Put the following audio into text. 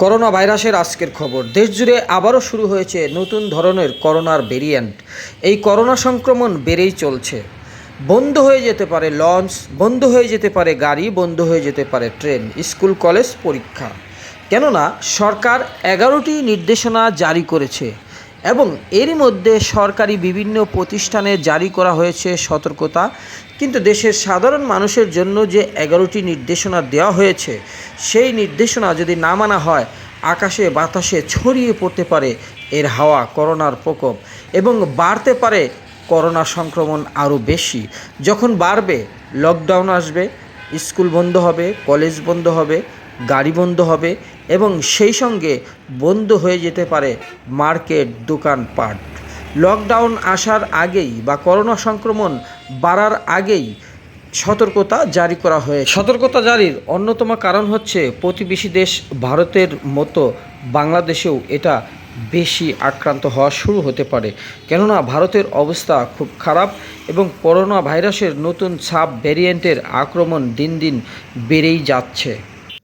Corona ভাইরাসের আজকের খবর। দেশ জুড়ে আবারও শুরু হয়েছে নতুন ধরনের করোনার ভেরিয়েন্ট। এই করোনা সংক্রমণ বেড়েই চলছে। বন্ধ হয়ে যেতে পারে লঞ্চ, বন্ধ হয়ে যেতে পারে গাড়ি, বন্ধ হয়ে যেতে পারে ট্রেন, স্কুল, কলেজ, পরীক্ষা। কেননা, সরকার এগারোটি নির্দেশনা জারি করেছে। এবং এরই মধ্যে সরকারি বিভিন্ন প্রতিষ্ঠানে জারি করা হয়েছে সতর্কতা। কিন্তু দেশের সাধারণ মানুষের জন্য যে এগারোটি নির্দেশনা দেওয়া হয়েছে, সেই নির্দেশনা যদি না মানা হয়, আকাশে বাতাসে ছড়িয়ে পড়তে পারে এর হাওয়া করোনার প্রকোপ এবং বাড়তে পারে করোনা সংক্রমণ আরও বেশি। যখন বাড়বে লকডাউন আসবে, স্কুল বন্ধ হবে কলেজ বন্ধ হবে গাড়ি বন্ধ হবে এবং সেই সঙ্গে বন্ধ হয়ে যেতে পারে মার্কেট দোকানপাট লকডাউন আসার আগেই বা করোনা সংক্রমণ বাড়ার আগেই সতর্কতা জারি করা হয়ে সতর্কতা জারির অন্যতম কারণ হচ্ছে প্রতিবেশী দেশ ভারতের মতো বাংলাদেশেও এটা বেশি আক্রান্ত হওয়া শুরু হতে পারে। কেননা ভারতের অবস্থা খুব খারাপ এবং করোনা ভাইরাসের নতুন সাব ভ্যারিয়েন্টের আক্রমণ দিন দিন বেড়েই যাচ্ছে।